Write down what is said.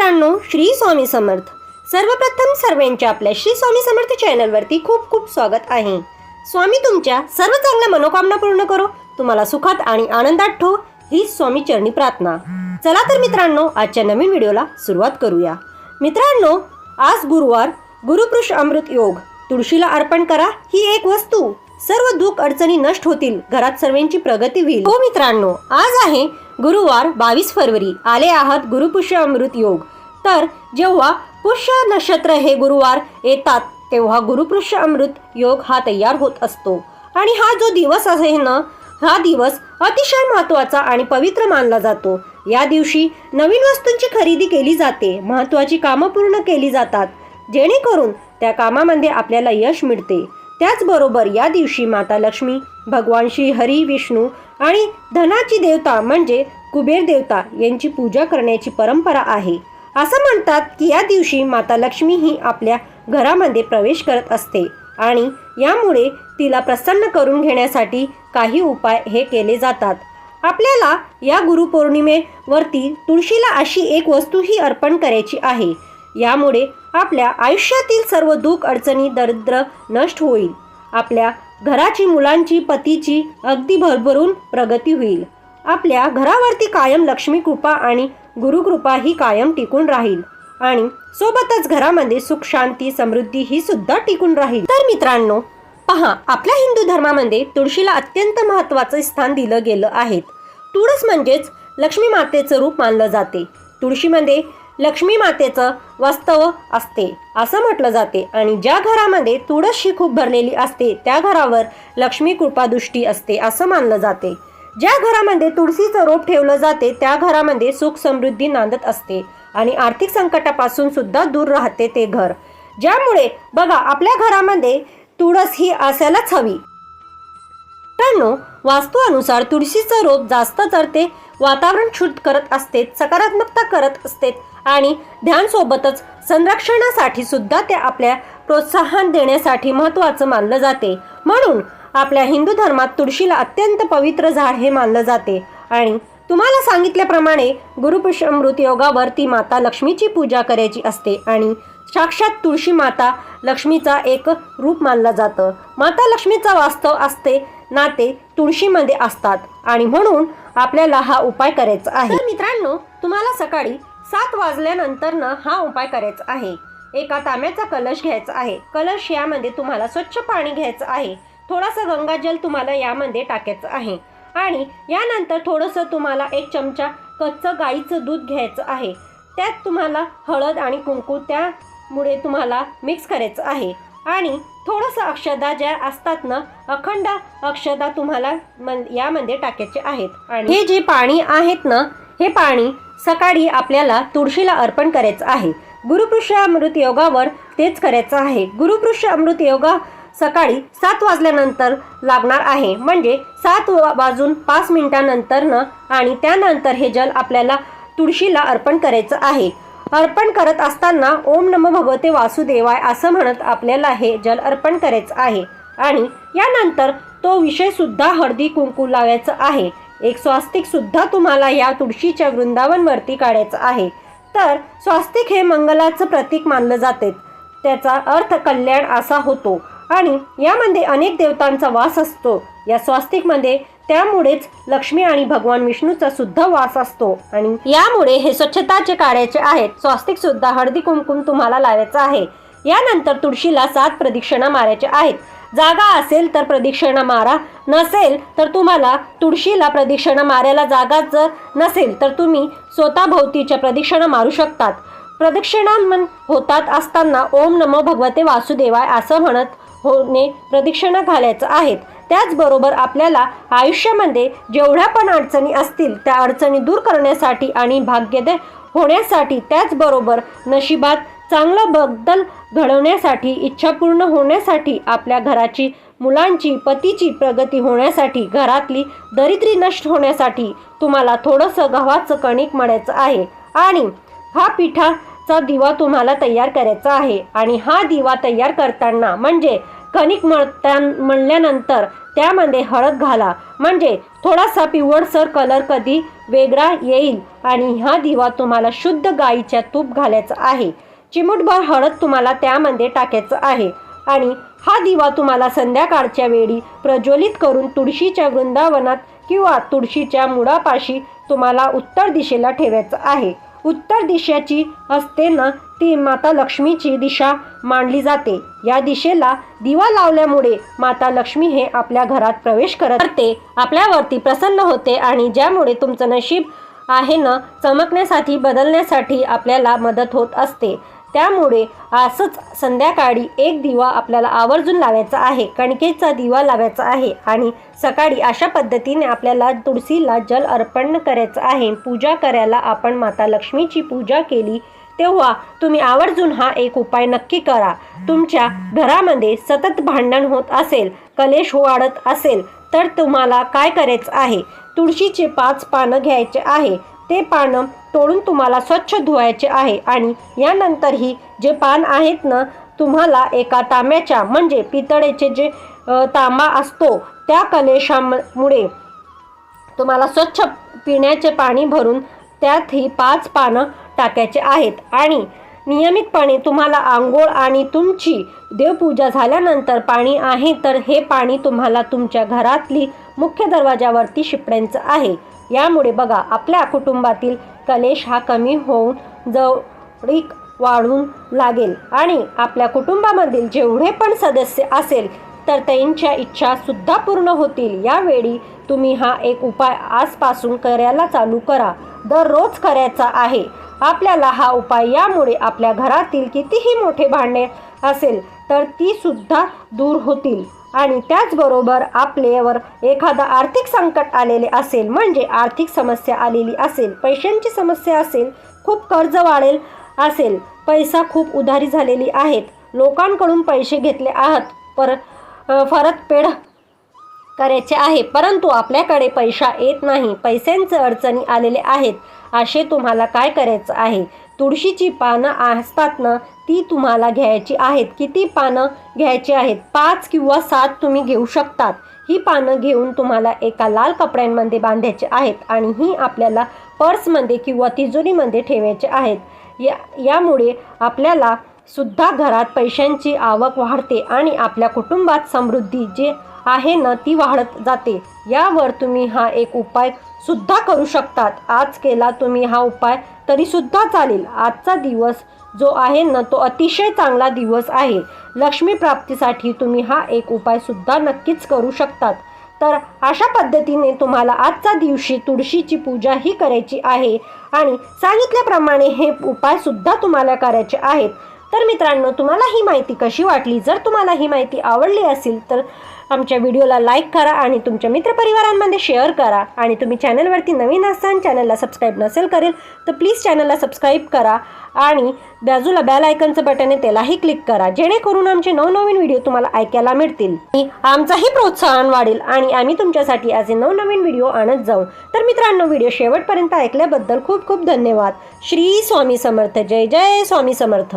मित्रांनो श्री स्वामी समर्थ. सर्वप्रथम सर्वांच्या आपल्या श्री स्वामी समर्थ चॅनलवरती खूप खूप स्वागत आहे. स्वामी तुमच्या सर्व चांगल्या मनोकामना पूर्ण करो. तुम्हाला सुखात आणि आनंदात ठो ही स्वामी चरणी प्रार्थना. चला तर मित्रांनो आजच्या नवीन व्हिडिओला सुरुवात करूया. मित्रांनो आज गुरुवार गुरुपुरुष अमृत योग. तुळशीला अर्पण करा ही एक वस्तू. सर्व दुःख अडचणी नष्ट होतील. घरात सर्वांची प्रगती होईल. हो मित्रांनो आज आहे गुरुवार बावीस फरवरी आले आहात गुरुपुष्य अमृत योग. तर जेव्हा पुष्य नक्षत्र हे गुरुवार येतात तेव्हा गुरुपुष्य अमृत योग हा तयार होत असतो. आणि हा जो दिवस आहे ना हा दिवस अतिशय महत्त्वाचा आणि पवित्र मानला जातो. या दिवशी नवीन वस्तूंची खरेदी केली जाते महत्त्वाची कामं पूर्ण केली जातात. जेणेकरून त्या कामामध्ये आपल्याला यश मिळते. त्याचबरोबर या दिवशी माता लक्ष्मी भगवान श्री हरी विष्णू आणि धनाची देवता म्हणजे कुबेर देवता यांची पूजा करण्याची परंपरा आहे. असं म्हणतात की या दिवशी माता लक्ष्मी ही आपल्या घरामध्ये प्रवेश करत असते आणि यामुळे तिला प्रसन्न करून घेण्यासाठी काही उपाय हे केले जातात. आपल्याला या गुरुपौर्णिमेवरती तुळशीला अशी एक वस्तूही अर्पण करायची आहे. यामुळे आपल्या आयुष्यातील सर्व दुःख अडचणी दरिद्र नष्ट होईल. आपल्या घराची मुलांची पतीची अगदी भरभरून प्रगती होईल. आपल्या घरावरती कायम लक्ष्मी कृपा आणि गुरुकृपा ही कायम टिकून राहील. आणि सोबतच घरामध्ये सुख शांती समृद्धी ही सुद्धा टिकून राहील. तर मित्रांनो पहा आपल्या हिंदू धर्मामध्ये तुळशीला अत्यंत महत्त्वाचं स्थान दिलं गेलं आहे. तुळस म्हणजेच लक्ष्मी मातेचं रूप मानलं जाते. तुळशीमध्ये लक्ष्मी मातेचं वास्तव असते असं म्हटलं जाते. आणि ज्या घरामध्ये तुळसशी खूप भरलेली असते त्या घरावर लक्ष्मी कृपादृष्टी असते असं मानलं जाते. ज्या घरामध्ये तुळशीचं रोप ठेवलं जाते त्या घरामध्ये सुख समृद्धी नांदत असते आणि आर्थिक संकटापासून सुद्धा दूर राहते ते घर. ज्यामुळे बघा आपल्या घरामध्ये तुळस ही असायलाच हवी. मित्रांनो वास्तुअनुसार तुळशीचं रोप जास्त तर ते वातावरण शुद्ध करत असते सकारात्मकता करत असते आणि ध्यानसोबतच संरक्षणासाठी सुद्धा ते आपल्या प्रोत्साहन देण्यासाठी महत्त्वाचं मानलं जाते. म्हणून आपल्या हिंदू धर्मात तुळशीला अत्यंत पवित्र झाड हे मानलं जाते. आणि तुम्हाला सांगितल्याप्रमाणे गुरुपुष्यमृत योगावरती माता लक्ष्मीची पूजा करायची असते आणि साक्षात तुळशी माता लक्ष्मीचा एक रूप मानलं जातं. माता लक्ष्मीचा वास्तव असते नाते तुळशीमध्ये असतात आणि म्हणून आपल्याला हा उपाय करायचा आहे. मित्रांनो तुम्हाला सकाळी सात वाजल्यानंतरनं हा उपाय करायचा आहे. एका तांब्याचा कलश घ्यायचा आहे. कलश यामध्ये तुम्हाला स्वच्छ पाणी घ्यायचं आहे. थोडासा गंगाजल तुम्हाला यामध्ये टाकायचं आहे. आणि यानंतर थोडंसं तुम्हाला एक चमचा कच्चं गाईचं दूध घ्यायचं आहे. त्यात तुम्हाला हळद आणि कुंकू त्यामुळे तुम्हाला मिक्स करायचं आहे. आणि थोडंसं अक्षदा ज्या असतात ना अखंड अक्षदा तुम्हाला मन यामध्ये टाकायचे आहेत. आणि हे जे पाणी आहेत ना हे पाणी सकाळी आपल्याला तुळशीला अर्पण करायचं आहे. गुरुपृष्ठ अमृत योगावर तेच करायचं आहे. गुरुपृष्ठ अमृत योगा सकाळी सात वाजल्यानंतर लागणार आहे. म्हणजे सात वाजून पाच मिनिटानंतरनं आणि त्यानंतर हे जल आपल्याला तुळशीला अर्पण करायचं आहे. अर्पण करत असताना ओम नम भगवते वासुदेवाय असं म्हणत आपल्याला हे जल अर्पण करायचं आहे. आणि यानंतर तो विषयसुद्धा हळदी कुंकू लावायचं आहे. एक स्वास्तिकसुद्धा तुम्हाला या तुळशीच्या वृंदावनवरती काढायचं आहे. तर स्वास्तिक हे मंगलाचं प्रतीक मानलं जाते. त्याचा अर्थ कल्याण असा होतो. आणि यामध्ये अनेक देवतांचा वास असतो. या स्वास्तिकमध्ये त्यामुळेच लक्ष्मी आणि भगवान विष्णूचा सुद्धा वास असतो. आणि यामुळे हे स्वच्छताचे काढायचे आहेत. स्वास्तिक सुद्धा हळदी कुमकुम तुम्हाला लावायचं आहे. यानंतर तुळशीला सात प्रदक्षिणा मारायच्या आहेत. जागा असेल तर प्रदक्षिणा मारा. नसेल तर तुम्हाला तुळशीला प्रदक्षिणा मारायला जागा जर नसेल तर तुम्ही स्वतःभोवतीच्या प्रदक्षिणा मारू शकतात. प्रदक्षिणा होतात असताना ओम नमो भगवते वासुदेवाय असं म्हणत होणे प्रदक्षिणा घालायचं आहेत. त्याचबरोबर आपल्याला आयुष्यामध्ये जेवढ्या पण अडचणी असतील त्या अडचणी दूर करण्यासाठी आणि भाग्यदय होण्यासाठी त्याचबरोबर नशिबात चांगलं बदल घडवण्यासाठी इच्छा पूर्ण होण्यासाठी आपल्या घराची मुलांची पतीची प्रगती होण्यासाठी घरातली दरिद्री नष्ट होण्यासाठी तुम्हाला थोडंसं गव्हाचं कणिक मळायचं आहे. आणि हा पिठा पिठाचा दिवा तुम्हाला तयार करायचा आहे. आणि हा दिवा तयार करताना म्हणजे कणिक मळता मळल्यानंतर त्यामध्ये हळद घाला. म्हणजे थोडासा पिवळसर कलर कधी वेगळा येईल. आणि हा दिवा तुम्हाला शुद्ध गाईच्या तूप घालायचं आहे. चिमूटभर हळद तुम्हाला त्यामध्ये टाकायचं आहे. आणि हा दिवा तुम्हाला संध्याकाळच्या वेळी प्रज्वलित करून तुळशीच्या वृंदावनात किंवा तुळशीच्या मुळापाशी तुम्हाला उत्तर दिशेला ठेवायचं आहे. उत्तर दिशेची असते ना ती माता लक्ष्मीची दिशा मानली जाते. या दिशेला दिवा लावल्यामुळे माता लक्ष्मी हे आपल्या घरात प्रवेश करत करते आपल्यावरती प्रसन्न होते आणि ज्यामुळे तुमचं नशीब आहे ना चमकण्यासाठी बदलण्यासाठी आपल्याला मदत होत असते. त्यामुळे असंच संध्याकाळी एक दिवा आपल्याला आवर्जून लावायचा आहे कणकेचा दिवा लावायचा आहे आणि सकाळी अशा पद्धतीने आपल्याला तुळशीला जल अर्पण करायचं आहे. पूजा करायला आपण माता लक्ष्मीची पूजा केली तेव्हा तुम्ही आवर्जून हा एक उपाय नक्की करा. तुमच्या घरामध्ये सतत भांडण होत असेल कलेश वाढत असेल तर तुम्हाला काय करायचं आहे? तुळशीचे पाच पानं घ्यायचे आहे. ते पानं तोडून तुम्हाला स्वच्छ धुवायचे आहे. आणि यानंतरही जे पान आहेत ना तुम्हाला एका तांब्याच्या म्हणजे पितळेचे जे तांबा असतो त्या कलेशामुळे तुम्हाला स्वच्छ पिण्याचे पाणी भरून त्यात ही पाच पानं टाकायचे आहेत. आणि नियमितपणे तुम्हाला आंघोळ आणि तुमची देवपूजा झाल्यानंतर पाणी आहे तर हे पाणी तुम्हाला तुमच्या घरातली मुख्य दरवाजावरती शिपण्याचं आहे. यामुळे बघा आपल्या कुटुंबातील कलेश हा कमी होऊन जवळीक वाढून लागेल. आणि आपल्या कुटुंबामधील जेवढे पण सदस्य असेल तर त्यांच्या इच्छासुद्धा पूर्ण होतील. यावेळी तुम्ही हा एक उपाय आजपासून करायला चालू करा. दररोज करायचा आहे. आपल्याला हा उपाय यामुळे आपल्या घरातील कितीही मोठे भांडे असेल तर ती सुद्धा दूर होतील. आणि त्याचबरोबर आपल्यावर एखादा आर्थिक संकट आलेले असेल म्हणजे आर्थिक समस्या आलेली असेल पैशांची समस्या असेल खूप कर्ज वाढेल असेल पैसा खूप उधारी झालेली आहेत लोकांकडून पैसे घेतले आहात पर परतफेड करायचे आहे परंतु आपल्याकडे पैसा येत नाही पैशांचे अडचणी आलेले आहेत असे तुम्हाला काय करायचं आहे? तुळशीची पानं असतात ना ती तुम्हाला घ्यायची आहेत. किती पानं घ्यायची आहेत? पाच किंवा सात तुम्ही घेऊ शकतात. ही पानं घेऊन तुम्हाला एका लाल कपड्यांमध्ये बांधायचे आहेत आणि ही आपल्याला पर्समध्ये किंवा तिजोरीमध्ये ठेवायचे आहेत. या यामुळे आपल्याला सुद्धा घरात पैशांची आवक वाढते आणि आपल्या कुटुंबात समृद्धी जे आहे ना ती वाढत जाते. यावर तुम्ही हा एक उपाय सुद्धा करू शकतात. आज केला तुम्ही हा उपाय तरीसुद्धा चालेल. आजचा दिवस जो आहे ना तो अतिशय चांगला दिवस आहे. लक्ष्मी प्राप्तीसाठी तुम्ही हा एक उपायसुद्धा नक्कीच करू शकतात. तर अशा पद्धतीने तुम्हाला आजच्या दिवशी तुळशीची पूजा ही करायची आहे आणि सांगितल्याप्रमाणे हे उपायसुद्धा तुम्हाला करायचे आहेत. तर मित्रांनो तुम्हाला ही माहिती कशी वाटली? जर तुम्हाला ही माहिती आवडली असेल तर आमच्या व्हिडिओला लाईक करा आणि तुमच्या मित्रपरिवारांमध्ये शेअर करा. आणि तुम्ही चॅनलवरती नवीन असाल चॅनलला सबस्क्राईब नसेल करेल तर प्लीज चॅनलला सबस्क्राईब करा आणि बाजूला बॅल आयकनचं बटन आहे त्यालाही क्लिक करा. जेणेकरून आमचे नवनवीन व्हिडिओ तुम्हाला ऐकायला मिळतील. आमचाही प्रोत्साहन वाढेल आणि आम्ही तुमच्यासाठी असे नवनवीन व्हिडिओ आणत जाऊ. तर मित्रांनो व्हिडिओ शेवटपर्यंत ऐकल्याबद्दल खूप खूप धन्यवाद. श्री स्वामी समर्थ. जय जय स्वामी समर्थ.